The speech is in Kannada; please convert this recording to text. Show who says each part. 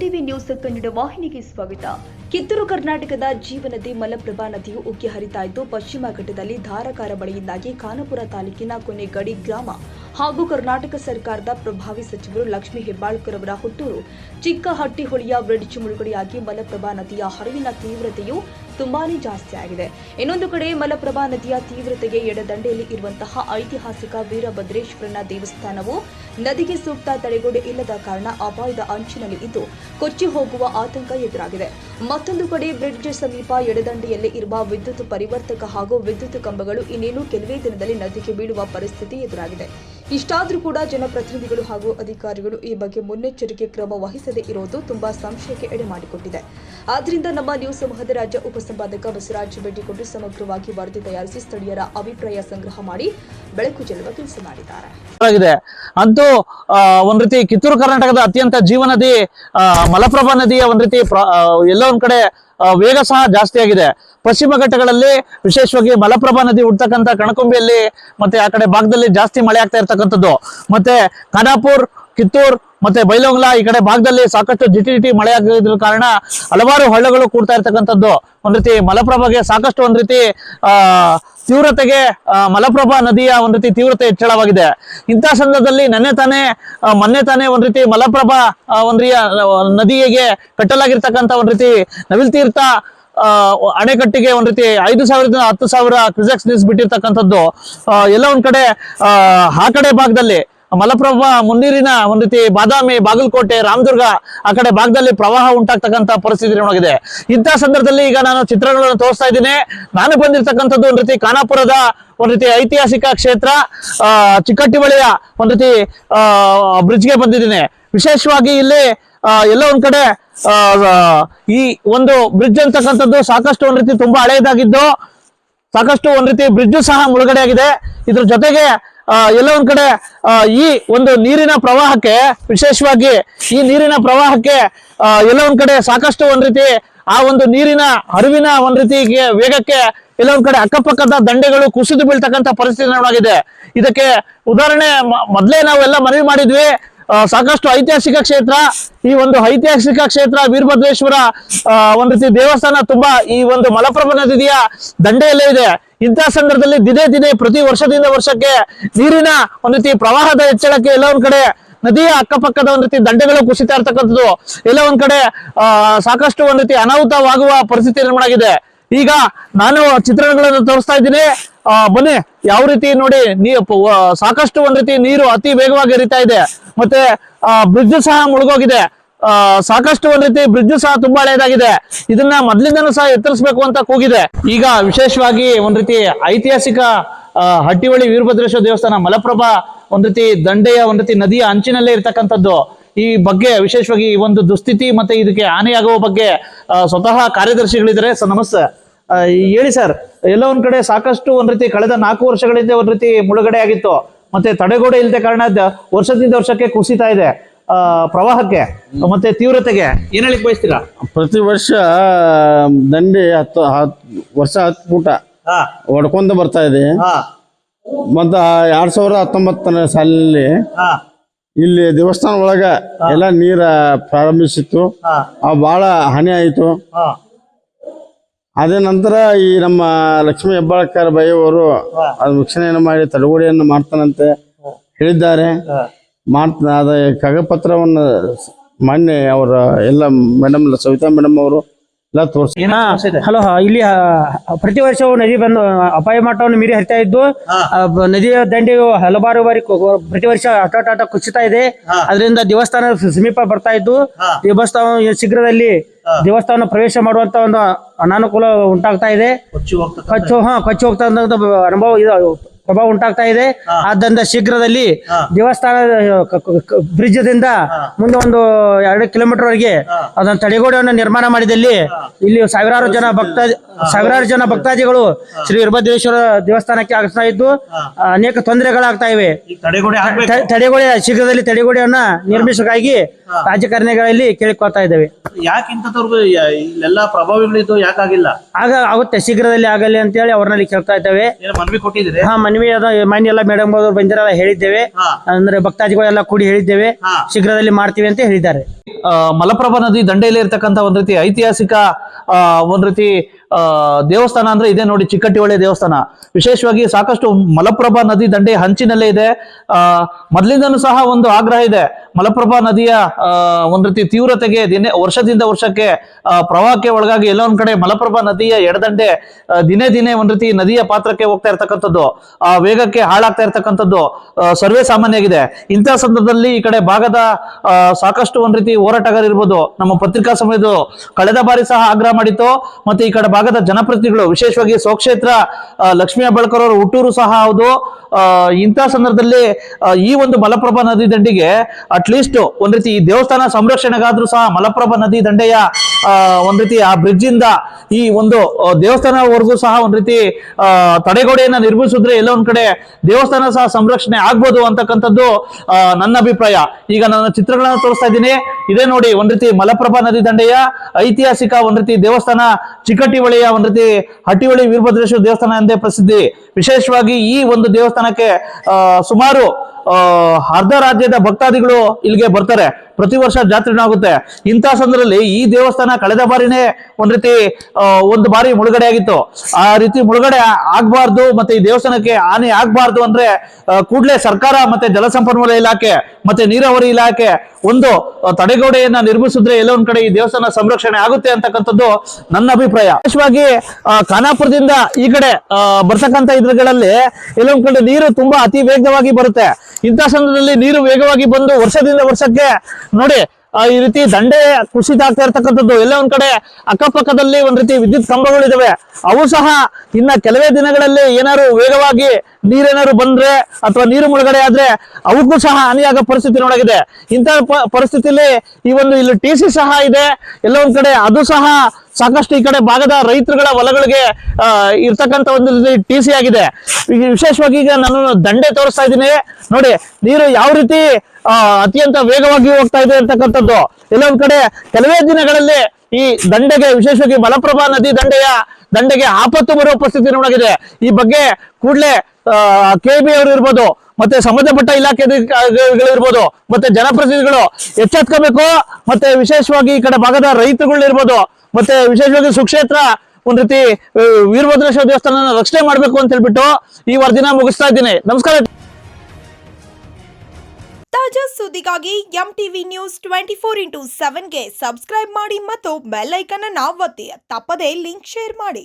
Speaker 1: ಟಿವಿ ನ್ಯೂಸ್ ಕನ್ನಡ ವಾಹಿನಿಗೆ ಸ್ವಾಗತ. ಕಿತ್ತೂರು ಕರ್ನಾಟಕದ ಜೀವನದಿ ಮಲಪ್ರಭಾ ನದಿಯು ಉಕ್ಕಿ ಹರಿತಾ ಇದ್ದು ಪಶ್ಚಿಮ ಘಟ್ಟದಲ್ಲಿ ಧಾರಾಕಾರ ಮಳೆಯಿಂದಾಗಿ ಖಾನಾಪುರ ತಾಲೂಕಿನ ಕೊನೆ ಗಡಿ ಗ್ರಾಮ ಹಾಗೂ ಕರ್ನಾಟಕ ಸರ್ಕಾರದ ಪ್ರಭಾವಿ ಸಚಿವರು ಲಕ್ಷ್ಮೀ ಹೆಬ್ಬಾಳ್ಕರ್ ಅವರ ಹುಟ್ಟೂರು ಚಿಕ್ಕಹಟ್ಟಿಹೊಳಿಯ ಬ್ರಿಡ್ಜ್ ಮುಳುಗಡೆಯಾಗಿ ಮಲಪ್ರಭಾ ನದಿಯ ಹರಿವಿನ ತೀವ್ರತೆಯು ತುಂಬಾನೇ ಜಾಸ್ತಿ ಆಗಿದೆ. ಇನ್ನೊಂದು ಕಡೆ ಮಲಪ್ರಭಾ ನದಿಯ ತೀವ್ರತೆಗೆ ಎಡದಂಡೆಯಲ್ಲಿ ಇರುವಂತಹ ಐತಿಹಾಸಿಕ ವೀರಭದ್ರೇಶ್ವರನ ದೇವಸ್ಥಾನವು ನದಿಗೆ ಸೂಕ್ತ ತಡೆಗೋಡೆ ಇಲ್ಲದ ಕಾರಣ ಅಪಾಯದ ಅಂಚಿನಲ್ಲಿ ಇದ್ದು ಕೊಚ್ಚಿ ಹೋಗುವ ಆತಂಕ ಎದುರಾಗಿದೆ. ಮತ್ತೊಂದು ಕಡೆ ಬ್ರಿಡ್ಜ್ ಸಮೀಪ ಎಡದಂಡೆಯಲ್ಲಿ ಇರುವ ವಿದ್ಯುತ್ ಪರಿವರ್ತಕ ಹಾಗೂ ವಿದ್ಯುತ್ ಕಂಬಗಳು ಇನ್ನೇನು ಕೆಲವೇ ದಿನದಲ್ಲಿ ನದಿಗೆ ಬೀಳುವ ಪರಿಸ್ಥಿತಿ ಎದುರಾಗಿದೆ. ಇಷ್ಟಾದರೂ ಕೂಡ ಜನಪ್ರತಿನಿಧಿಗಳು ಹಾಗೂ ಅಧಿಕಾರಿಗಳು ಈ ಬಗ್ಗೆ ಮುನ್ನೆಚ್ಚರಿಕೆ ಕ್ರಮ ವಹಿಸದೇ ಇರುವುದು ತುಂಬಾ ಸಂಶಯಕ್ಕೆ ಎಡೆ ಮಾಡಿಕೊಟ್ಟಿದೆ. ಆದ್ರಿಂದ ನಮ್ಮ ನ್ಯೂಸ್ ಸಮೂಹದ ರಾಜ್ಯ ಉಪಸಂಪಾದಕ ಬಸವರಾಜ್ ಭೇಟಿ ಕೊಟ್ಟು ಸಮಗ್ರವಾಗಿ ವರದಿ ತಯಾರಿಸಿ ಸ್ಥಳೀಯರ ಅಭಿಪ್ರಾಯ ಸಂಗ್ರಹ ಮಾಡಿ ಬೆಳಕು ಚೆಲ್ಲುವ ಕೆಲಸ ಮಾಡಿದ್ದಾರೆ.
Speaker 2: ಅಂತೂ ಒಂದ್ ರೀತಿ ಕಿತ್ತೂರು ಕರ್ನಾಟಕದ ಅತ್ಯಂತ ಜೀವನದಿ ಮಲಪ್ರಭಾ ನದಿಯ ಒಂದ್ ರೀತಿ ಎಲ್ಲ ಒಂದ್ ಕಡೆ ವೇಗ ಸಹ ಜಾಸ್ತಿ ಆಗಿದೆ. ಪಶ್ಚಿಮ ಘಟ್ಟಗಳಲ್ಲಿ ವಿಶೇಷವಾಗಿ ಮಲಪ್ರಭಾ ನದಿ ಹುಡ್ತಕ್ಕಂಥ ಕಣಕುಂಬಿಯಲ್ಲಿ ಮತ್ತೆ ಆ ಕಡೆ ಭಾಗದಲ್ಲಿ ಜಾಸ್ತಿ ಮಳೆ ಆಗ್ತಾ ಇರ್ತಕ್ಕಂಥದ್ದು. ಮತ್ತೆ ಖಾನಾಪುರ್, ಕಿತ್ತೂರ್ ಮತ್ತೆ ಬೈಲೋಂಗ್ಲಾ ಈ ಕಡೆ ಭಾಗದಲ್ಲಿ ಸಾಕಷ್ಟು ಜಿಟಿ ಜಿಟಿ ಮಳೆ ಆಗಿದ್ರ ಕಾರಣ ಹಲವಾರು ಹಳ್ಳಗಳು ಕೂಡ್ತಾ ಇರ್ತಕ್ಕಂಥದ್ದು. ಒಂದ್ ರೀತಿ ಮಲಪ್ರಭಾಗೆ ಸಾಕಷ್ಟು ಒಂದ್ ರೀತಿ, ಆ, ತೀವ್ರತೆಗೆ ಮಲಪ್ರಭಾ ನದಿಯ ಒಂದ್ ರೀತಿ ತೀವ್ರತೆ ಹೆಚ್ಚಳವಾಗಿದೆ. ಇಂತಹ ಸಂದರ್ಭದಲ್ಲಿ ನೆನ್ನೆ ತಾನೇ ಮೊನ್ನೆ ತಾನೇ ಒಂದ್ ರೀತಿ ಮಲಪ್ರಭಾ ಒಂದ್ ನದಿಗೆ ಕಟ್ಟಲಾಗಿರ್ತಕ್ಕಂಥ ಒಂದ್ ರೀತಿ ನವಿಲ್ ತೀರ್ಥ ಅಣೆಕಟ್ಟಿಗೆ ಒಂದ್ ರೀತಿ ಐದು ಸಾವಿರದಿಂದ ಹತ್ತು ಸಾವಿರ ಕ್ರಿಸೆಕ್ಸ್ ನಿಲ್ಸ್ ಬಿಟ್ಟಿರ್ತಕ್ಕಂಥದ್ದು ಎಲ್ಲ ಒಂದ್ ಕಡೆ ಆ ಕಡೆ ಭಾಗದಲ್ಲಿ ಮಲಪ್ರಭಾ ಮುನ್ನೀರಿನ ಒಂದ್ ರೀತಿ ಬಾದಾಮಿ, ಬಾಗಲಕೋಟೆ, ರಾಮದುರ್ಗ ಆ ಕಡೆ ಭಾಗದಲ್ಲಿ ಪ್ರವಾಹ ಉಂಟಾಗ್ತಕ್ಕಂಥ ಪರಿಸ್ಥಿತಿ ನೋಡಿದೆ ಇಂತಹ ಸಂದರ್ಭದಲ್ಲಿ ಈಗ ನಾನು ಚಿತ್ರಗಳನ್ನು ತೋರಿಸ್ತಾ ಇದ್ದೀನಿ. ನಾನು ಬಂದಿರತಕ್ಕಂಥದ್ದು ಒಂದ್ ರೀತಿ ಖಾನಾಪುರದ ಒಂದ್ ರೀತಿ ಐತಿಹಾಸಿಕ ಕ್ಷೇತ್ರ, ಆ ಚಿಕ್ಕಟ್ಟಿಬಳಿಯ ಒಂದ್ ರೀತಿ ಬ್ರಿಡ್ಜ್ಗೆ ಬಂದಿದ್ದೀನಿ. ವಿಶೇಷವಾಗಿ ಇಲ್ಲಿ ಎಲ್ಲ ಒಂದ್ ಕಡೆ ಈ ಒಂದು ಬ್ರಿಡ್ಜ್ ಅಂತಕ್ಕಂಥದ್ದು ಸಾಕಷ್ಟು ಒಂದ್ ರೀತಿ ತುಂಬಾ ಹಳೆಯದಾಗಿದ್ದು, ಸಾಕಷ್ಟು ಒಂದ್ ರೀತಿ ಬ್ರಿಡ್ಜ್ ಸಹ ಮುಳುಗಡೆ ಆಗಿದೆ ಇದ್ರ ಜೊತೆಗೆ ಎಲ್ಲ ಒಂದ್ ಕಡೆ ಈ ಒಂದು ನೀರಿನ ಪ್ರವಾಹಕ್ಕೆ, ವಿಶೇಷವಾಗಿ ಈ ನೀರಿನ ಪ್ರವಾಹಕ್ಕೆ ಎಲ್ಲ ಒಂದ್ ಕಡೆ ಸಾಕಷ್ಟು ಒಂದ್ ರೀತಿ ಆ ಒಂದು ನೀರಿನ ಹರಿವಿನ ಒಂದ್ ರೀತಿಗೆ ವೇಗಕ್ಕೆ ಎಲ್ಲ ಒಂದ್ ಕಡೆ ಅಕ್ಕಪಕ್ಕದ ದಂಡೆಗಳು ಕುಸಿದು ಬೀಳ್ತಕ್ಕಂತ ಪರಿಸ್ಥಿತಿ ನೋಡಾಗಿದೆ. ಇದಕ್ಕೆ ಉದಾಹರಣೆ ಮೊದಲೇ ನಾವೆಲ್ಲ ಮನವಿ ಮಾಡಿದ್ವಿ. ಸಾಕಷ್ಟು ಐತಿಹಾಸಿಕ ಕ್ಷೇತ್ರ, ಈ ಒಂದು ಐತಿಹಾಸಿಕ ಕ್ಷೇತ್ರ ವೀರಭದ್ರೇಶ್ವರ ಒಂದ್ ರೀತಿ ದೇವಸ್ಥಾನ ತುಂಬಾ ಈ ಒಂದು ಮಲಪ್ರಭಾ ನದಿಯ ದಂಡೆಯಲ್ಲೇ ಇದೆ. ಇಂತಹ ಸಂದರ್ಭದಲ್ಲಿ ದಿನೇ ದಿನೇ ಪ್ರತಿ ವರ್ಷದಿಂದ ವರ್ಷಕ್ಕೆ ನೀರಿನ ಒಂದ್ ರೀತಿ ಪ್ರವಾಹದ ಹೆಚ್ಚಳಕ್ಕೆ ಎಲ್ಲ ಒಂದ್ ಕಡೆ ನದಿಯ ಅಕ್ಕಪಕ್ಕದ ಒಂದ್ ರೀತಿ ದಂಡೆಗಳು ಕುಸಿತಾ ಇರ್ತಕ್ಕಂಥದ್ದು. ಎಲ್ಲ ಒಂದ್ ಕಡೆ ಸಾಕಷ್ಟು ಒಂದ್ ರೀತಿ ಅನಾಹುತವಾಗುವ ಪರಿಸ್ಥಿತಿ ನಿರ್ಮಾಣ ಆಗಿದೆ. ಈಗ ನಾನು ಚಿತ್ರಣಗಳನ್ನು ತೋರಿಸ್ತಾ ಇದ್ದೀನಿ. ಆ, ಬನ್ನಿ, ಯಾವ ರೀತಿ ನೋಡಿ, ನೀ ಸಾಕಷ್ಟು ಒಂದ್ ರೀತಿ ನೀರು ಅತಿ ವೇಗವಾಗಿ ಹರಿತಾ ಇದೆ. ಮತ್ತೆ, ಆ, ಬ್ರಿಡ್ಜ್ ಸಹ ಮುಳುಗೋಗಿದೆ. ಸಾಕಷ್ಟು ಒಂದ್ ರೀತಿ ಬ್ರಿಡ್ಜ್ ಸಹ ತುಂಬಾ ಹಳೆಯದಾಗಿದೆ. ಇದನ್ನ ಮೊದ್ಲಿಂದನೂ ಸಹ ಎತ್ತರಿಸಬೇಕು ಅಂತ ಕೂಗಿದೆ. ಈಗ ವಿಶೇಷವಾಗಿ ಒಂದ್ ರೀತಿ ಐತಿಹಾಸಿಕ ಹಟ್ಟಿಹೊಳಿ ವೀರಭದ್ರೇಶ್ವರ ದೇವಸ್ಥಾನ, ಮಲಪ್ರಭಾ, ಒಂದ್ ರೀತಿ ದಂಡೆಯ, ಒಂದ್ ರೀತಿ ನದಿಯ ಅಂಚಿನಲ್ಲೇ ಇರ್ತಕ್ಕಂಥದ್ದು. ಈ ಬಗ್ಗೆ ವಿಶೇಷವಾಗಿ ಈ ಒಂದು ದುಸ್ಥಿತಿ ಮತ್ತೆ ಇದಕ್ಕೆ ಹಾನಿಯಾಗುವ ಬಗ್ಗೆ ಸ್ವತಃ ಕಾರ್ಯದರ್ಶಿಗಳಿದ್ದಾರೆ. ಸರ್, ನಮಸ್ತೆ. ಹೇಳಿ ಸರ್, ಎಲ್ಲ ಒಂದ್ ಕಡೆ ಸಾಕಷ್ಟು ಒಂದ್ ರೀತಿ ಕಳೆದ ನಾಲ್ಕು ವರ್ಷಗಳಿಂದ ಒಂದ್ ರೀತಿ ಮುಳುಗಡೆ ಆಗಿತ್ತು. ಮತ್ತೆ ತಡೆಗೋಡೆ ಇಲ್ಲದೆ ಕಾರಣ ವರ್ಷದಿಂದ ವರ್ಷಕ್ಕೆ ಕುಸಿತಾ ಇದೆ. ಪ್ರವಾಹಕ್ಕೆ ಮತ್ತೆ ತೀವ್ರತೆಗೆ ಏನ್ ಹೇಳಿಕ್ ಬಯಸ್ತೀರಾ?
Speaker 3: ಪ್ರತಿ ವರ್ಷ ದಂಡೆ ಹತ್ತು ಹತ್ತು ವರ್ಷ ಹತ್ತು ಫೂಟ
Speaker 2: ಹಾ.
Speaker 3: ಹೊಡ್ಕೊಂತ ಬರ್ತಾ ಇದೆ.
Speaker 2: ಹಾ.
Speaker 3: ಮತ್ತು ಎರಡ್ ಸಾವಿರದ ಹತ್ತೊಂಬತ್ತನೇ ಸಾಲಿನಲ್ಲಿ
Speaker 2: ಹಾ.
Speaker 3: ಇಲ್ಲಿ ದೇವಸ್ಥಾನ ಒಳಗ ಎಲ್ಲ ನೀರ ಪ್ರಾರಂಭಿಸಿತ್ತು.
Speaker 2: ಹಾ.
Speaker 3: ಆ ಭಾಳ ಹಾನಿ ಆಯಿತು.
Speaker 2: ಹಾ.
Speaker 3: ಅದೇ ನಂತರ ಈ ನಮ್ಮ ಲಕ್ಷ್ಮೀ ಹೆಬ್ಬಾಳ್ಕರ್ ಬೈಯವರು ಅದು ವೀಕ್ಷಣೆಯನ್ನು ಮಾಡಿ ತಡೆಗೋಡೆಯನ್ನು ಮಾಡ್ತಾನಂತೆ ಹೇಳಿದ್ದಾರೆ. ಮಾಡ್ತ ಅದ ಕಾಗಪತ್ರವನ್ನು ಮೊನ್ನೆ ಅವರ ಎಲ್ಲ ಮೇಡಮ್ ಸವಿತಾ ಮೇಡಮ್ ಅವರು ಎಲ್ಲ ತೋರಿಸಿ
Speaker 2: ಏನ?
Speaker 4: ಹಲೋ ಇಲ್ಲಿ ಪ್ರತಿ ವರ್ಷವೂ ನದಿ ಬಂದು ಅಪಾಯ ಮಟ್ಟವನ್ನು ಮೀರಿ ಹರಿತಾ ಇದ್ದು ನದಿಯ ದಂಡೆಯು ಹಲವಾರು ಬಾರಿ ಪ್ರತಿ ವರ್ಷ ಅಟಾಟ ಕುಸಿತಾ ಇದೆ. ಅದರಿಂದ ದೇವಸ್ಥಾನ ಸಮೀಪ ಬರ್ತಾ ಇದ್ದು ದೇವಸ್ಥಾನ ಶೀಘ್ರದಲ್ಲಿ ದೇವಸ್ಥಾನ ಪ್ರವೇಶ ಮಾಡುವಂತ ಒಂದು ಅನಾನುಕೂಲ ಉಂಟಾಗ್ತಾ ಇದೆ.
Speaker 2: ಕೊಚ್ಚು
Speaker 4: ಹಾ ಕಚ್ಚು ಹೋಗ್ತಾ ಅನುಭವ ಇದು ಪ್ರಭಾವ ಉಂಟಾಗ್ತಾ ಇದೆ. ಆದ್ದರಿಂದ ಶೀಘ್ರದಲ್ಲಿ ದೇವಸ್ಥಾನ ಬ್ರಿಡ್ಜ್ ದಿಂದ ಮುಂದೆ ಒಂದು ಎರಡು ಕಿಲೋಮೀಟರ್ ವರೆಗೆ ಅದನ್ನ ತಡೆಗೋಡೆಯನ್ನು ನಿರ್ಮಾಣ ಮಾಡಿದಲ್ಲಿ ಇಲ್ಲಿ ಸಾವಿರಾರು ಜನ ಭಕ್ತ ಸಾವಿರಾರು ಜನ ಭಕ್ತಾದಿಗಳು ಶ್ರೀ ವೀರಭದ್ರೇಶ್ವರ ದೇವಸ್ಥಾನಕ್ಕೆ ಆಗ್ತಾ ಇದ್ದು ಅನೇಕ ತೊಂದರೆಗಳಾಗ್ತಾ ಇವೆ.
Speaker 2: ತಡೆಗೋಡೆ
Speaker 4: ಶೀಘ್ರದಲ್ಲಿ ತಡೆಗೋಡೆಯನ್ನ ನಿರ್ಮಿಸಕ್ಕಾಗಿ ರಾಜಕಾರಣಿಗಳಲ್ಲಿ ಕೇಳಿಕೊಳ್ತಾ ಇದ್ದೇವೆ.
Speaker 2: ಇಲ್ಲೆಲ್ಲ ಪ್ರಭಾವಿಗಳಿದ್ದು ಯಾಕಾಗಿಲ್ಲ?
Speaker 4: ಆಗ ಆಗುತ್ತೆ ಶೀಘ್ರದಲ್ಲಿ ಆಗಲಿ ಅಂತೇಳಿ ಅವ್ರನ್ನಲ್ಲಿ ಕೇಳ್ತಾ ಇದ್ದೇವೆ.
Speaker 2: ಮನವಿ ಕೊಟ್ಟಿದ್ದೀರಿ?
Speaker 4: ಹಾ ಮನವಿ ಮಾಡಿದ್ವಿ ಅದ ಮಾನ್ಯ ಎಲ್ಲ ಮೇಡಮ್ ಅವರು ಬಂದಿರಲ್ಲ ಹೇಳಿದ್ದೇವೆ. ಅಂದ್ರೆ ಭಕ್ತಾದಿಗಳೆಲ್ಲ ಕೂಡಿ ಹೇಳಿದ್ದೇವೆ. ಶೀಘ್ರದಲ್ಲಿ ಮಾಡ್ತೀವಿ ಅಂತ ಹೇಳಿದ್ದಾರೆ.
Speaker 2: ಮಲಪ್ರಭಾ ನದಿ ದಂಡೆಯಲ್ಲಿ ಇರತಕ್ಕಂತ ಒಂದ್ ರೀತಿ ಐತಿಹಾಸಿಕ ಆ, ಒಂದ್ ರೀತಿ ದೇವಸ್ಥಾನ ಅಂದ್ರೆ ಇದೆ ನೋಡಿ, ಚಿಕ್ಕಟ್ಟಿಹೊಳೆ ದೇವಸ್ಥಾನ. ವಿಶೇಷವಾಗಿ ಸಾಕಷ್ಟು ಮಲಪ್ರಭಾ ನದಿ ದಂಡೆ ಹಂಚಿನಲ್ಲೇ ಇದೆ. ಆ, ಮೊದಲಿಂದನೂ ಸಹ ಒಂದು ಆಗ್ರಹ ಇದೆ. ಮಲಪ್ರಭಾ ನದಿಯ ಒಂದ್ ರೀತಿ ತೀವ್ರತೆಗೆ, ದಿನೇ, ವರ್ಷದಿಂದ ವರ್ಷಕ್ಕೆ ಪ್ರವಾಹಕ್ಕೆ ಒಳಗಾಗಿ ಎಲ್ಲೋ ಒಂದ್ ಕಡೆ ಮಲಪ್ರಭಾ ನದಿಯ ಎಡದಂಡೆ ದಿನೇ ದಿನೇ ಒಂದ್ ರೀತಿ ನದಿಯ ಪಾತ್ರಕ್ಕೆ ಹೋಗ್ತಾ ಇರ್ತಕ್ಕಂಥದ್ದು. ಆ, ವೇಗಕ್ಕೆ ಹಾಳಾಗ್ತಾ ಇರ್ತಕ್ಕಂಥದ್ದು ಸರ್ವೇ ಸಾಮಾನ್ಯ ಆಗಿದೆ ಇಂತಹ ಸಂದರ್ಭದಲ್ಲಿ ಈ ಕಡೆ ಭಾಗದ ಸಾಕಷ್ಟು ಒಂದ್ ರೀತಿ ಹೋರಾಟಗಾರ ಇರ್ಬೋದು. ನಮ್ಮ ಪತ್ರಿಕಾ ಸಮಯದ್ದು ಕಳೆದ ಬಾರಿ ಸಹ ಆಗ್ರಹ ಮಾಡಿತ್ತು. ಮತ್ತೆ ಈ ಕಡೆ ಭಾಗದ ಜನಪ್ರತಿನಿಧಿಗಳು, ವಿಶೇಷವಾಗಿ ಸ್ವಕ್ಷೇತ್ರ ಲಕ್ಷ್ಮೀ ಹೆಬ್ಬಾಳ್ಕರ್ ಅವರು ಹುಟ್ಟೂರು ಸಹ ಹೌದು. ಇಂಥ ಸಂದರ್ಭದಲ್ಲಿ ಈ ಒಂದು ಮಲಪ್ರಭಾ ನದಿ ದಂಡಿಗೆ ಅಟ್ಲೀಸ್ಟ್ ಒಂದ್ ರೀತಿ ಈ ದೇವಸ್ಥಾನ ಸಂರಕ್ಷಣೆಗಾದ್ರೂ ಸಹ ಮಲಪ್ರಭಾ ನದಿ ದಂಡೆಯ ಒಂದ್ ರೀತಿ ಆ ಬ್ರಿಡ್ಜ್ ಇಂದ ಈ ಒಂದು ದೇವಸ್ಥಾನವರೆಗೂ ಸಹ ಒಂದ್ ರೀತಿ ತಡೆಗೋಡೆಯನ್ನ ನಿರ್ಮಿಸಿದ್ರೆ ಎಲ್ಲ ಒಂದ್ ಕಡೆ ದೇವಸ್ಥಾನ ಸಹ ಸಂರಕ್ಷಣೆ ಆಗ್ಬೋದು ಅಂತಕ್ಕಂಥದ್ದು ನನ್ನ ಅಭಿಪ್ರಾಯ. ಈಗ ನಾನು ಚಿತ್ರಗಳನ್ನ ತೋರಿಸ್ತಾ ಇದ್ದೀನಿ. ಇದೇ ನೋಡಿ ಒಂದ್ ರೀತಿ ಮಲಪ್ರಭಾ ನದಿ ದಂಡೆಯ ಐತಿಹಾಸಿಕ ಒಂದ್ ರೀತಿ ದೇವಸ್ಥಾನ ಚಿಕ್ಕಟ್ಟಿಹೊಳೆಯ ಒಂದ್ ರೀತಿ ಹಟ್ಟಿಹೊಳಿ ವೀರಭದ್ರೇಶ್ವರ ದೇವಸ್ಥಾನ ಎಂದೇ ಪ್ರಸಿದ್ಧಿ. ವಿಶೇಷವಾಗಿ ಈ ಒಂದು ದೇವಸ್ಥಾನಕ್ಕೆ ಸುಮಾರು ಅರ್ಧ ರಾಜ್ಯದ ಭಕ್ತಾದಿಗಳು ಇಲ್ಲಿಗೆ ಬರ್ತಾರೆ. ಪ್ರತಿ ವರ್ಷ ಜಾತ್ರೆ ಆಗುತ್ತೆ ಇಂತಹ ಸಂದರ್ಭದಲ್ಲಿ ಈ ದೇವಸ್ಥಾನ ಕಳೆದ ಬಾರಿನೇ ಒಂದ್ ರೀತಿ ಒಂದು ಬಾರಿ ಮುಳುಗಡೆ ಆಗಿತ್ತು. ಆ ರೀತಿ ಮುಳುಗಡೆ ಆಗ್ಬಾರ್ದು ಮತ್ತೆ ಈ ದೇವಸ್ಥಾನಕ್ಕೆ ಹಾನಿ ಆಗ್ಬಾರ್ದು ಅಂದ್ರೆ ಕೂಡಲೇ ಸರ್ಕಾರ ಮತ್ತೆ ಜಲಸಂಪನ್ಮೂಲ ಇಲಾಖೆ ಮತ್ತೆ ನೀರಾವರಿ ಇಲಾಖೆ ಒಂದು ತಡೆಗೋಡೆಯನ್ನ ನಿರ್ಮಿಸಿದ್ರೆ ಎಲ್ಲೋ ಒಂದ್ ಕಡೆ ಈ ದೇವಸ್ಥಾನ ಸಂರಕ್ಷಣೆ ಆಗುತ್ತೆ ಅಂತಕ್ಕಂಥದ್ದು ನನ್ನ ಅಭಿಪ್ರಾಯ. ವಿಶೇಷವಾಗಿ ಖಾನಾಪುರದಿಂದ ಈ ಕಡೆ ಬರ್ತಕ್ಕಂಥ ಇದ್ರಗಳಲ್ಲಿ ಎಲ್ಲೊಂದ್ ಕಡೆ ನೀರು ತುಂಬಾ ಅತಿ ವೇಗವಾಗಿ ಬರುತ್ತೆ. ಇಂಥ ಸಂದರ್ಭದಲ್ಲಿ ನೀರು ವೇಗವಾಗಿ ಬಂದು ವರ್ಷದಿಂದ ವರ್ಷಕ್ಕೆ ನೋಡಿ ಈ ರೀತಿ ದಂಡೆ ಕುಸಿತ ಆಗ್ತಾ ಇರ್ತಕ್ಕಂಥದ್ದು. ಎಲ್ಲ ಒಂದ್ ಕಡೆ ಅಕ್ಕಪಕ್ಕದಲ್ಲಿ ಒಂದ್ ರೀತಿ ವಿದ್ಯುತ್ ಕಂಬಗಳಿದಾವೆ ಅವು ಸಹ ಇನ್ನ ಕೆಲವೇ ದಿನಗಳಲ್ಲಿ ಏನಾದ್ರು ವೇಗವಾಗಿ ನೀರೇನಾದ್ರು ಬಂದ್ರೆ ಅಥವಾ ನೀರು ಮುಳುಗಡೆ ಆದ್ರೆ ಅವಕ್ಕೂ ಸಹ ಹಾನಿಯಾಗೋ ಪರಿಸ್ಥಿತಿ ನೋಡಾಗಿದೆ. ಇಂತಹ ಪರಿಸ್ಥಿತಿಯಲ್ಲಿ ಈ ಒಂದು ಇಲ್ಲಿ ಟಿ ಸಹ ಇದೆ. ಎಲ್ಲ ಒಂದ್ ಕಡೆ ಅದು ಸಹ ಸಾಕಷ್ಟು ಈ ಕಡೆ ಭಾಗದ ರೈತರುಗಳ ಹೊಲಗಳಿಗೆ ಆ, ಇರ್ತಕ್ಕಂಥ ಒಂದು ಟಿ ಸಿ ಆಗಿದೆ. ವಿಶೇಷವಾಗಿ ಈಗ ನಾನು ದಂಡೆ ತೋರಿಸ್ತಾ ಇದ್ದೀನಿ. ನೋಡಿ ನೀರು ಯಾವ ರೀತಿ ಅತ್ಯಂತ ವೇಗವಾಗಿ ಹೋಗ್ತಾ ಇದೆ ಅಂತಕ್ಕಂಥದ್ದು. ಎಲ್ಲೊಂದ್ ಕಡೆ ಕೆಲವೇ ದಿನಗಳಲ್ಲಿ ಈ ದಂಡೆಗೆ ವಿಶೇಷವಾಗಿ ಮಲಪ್ರಭಾ ನದಿ ದಂಡೆಯ ದಂಡೆಗೆ ಆಪತ್ತು ಬರುವ ಪರಿಸ್ಥಿತಿ ನೋಡಿದೆ ಈ ಬಗ್ಗೆ ಕೂಡಲೇ ಕೆ ಬಿ ಅವರು ಇರ್ಬೋದು ಮತ್ತೆ ಸಂಬಂಧಪಟ್ಟ ಇಲಾಖೆ ಇರ್ಬೋದು ಮತ್ತೆ ಜನಪ್ರತಿನಿಧಿಗಳು ಎಚ್ಚೆತ್ಕೋಬೇಕು ಮತ್ತೆ ವಿಶೇಷವಾಗಿ ಈ ಕಡೆ ಭಾಗದ ರೈತರುಗಳು ಇರ್ಬೋದು ಮತ್ತೆ ವಿಶೇಷವಾಗಿ ಸುಕ್ಷೇತ್ರ ಒಂದ್ ರೀತಿ ವೀರಭದ್ರೇಶ್ವರ ದೇವಸ್ಥಾನ ರಕ್ಷಣೆ ಮಾಡ್ಬೇಕು ಅಂತ ಹೇಳ್ಬಿಟ್ಟು ಈ ವರದಿನ ಮುಗಿಸ್ತಾ ಇದ್ದೀನಿ. ನಮಸ್ಕಾರ.
Speaker 5: ತಾಜಾ ಸುದ್ದಿಗಾಗಿ M TV news twenty four into ಸೆವೆನ್ಗೆ subscribe ಮಾಡಿ ಮತ್ತು ಬೆಲ್ ಅನ್ನು ಒತ್ತಿ. ತಪ್ಪದೇ ಲಿಂಕ್ ಶೇರ್ ಮಾಡಿ.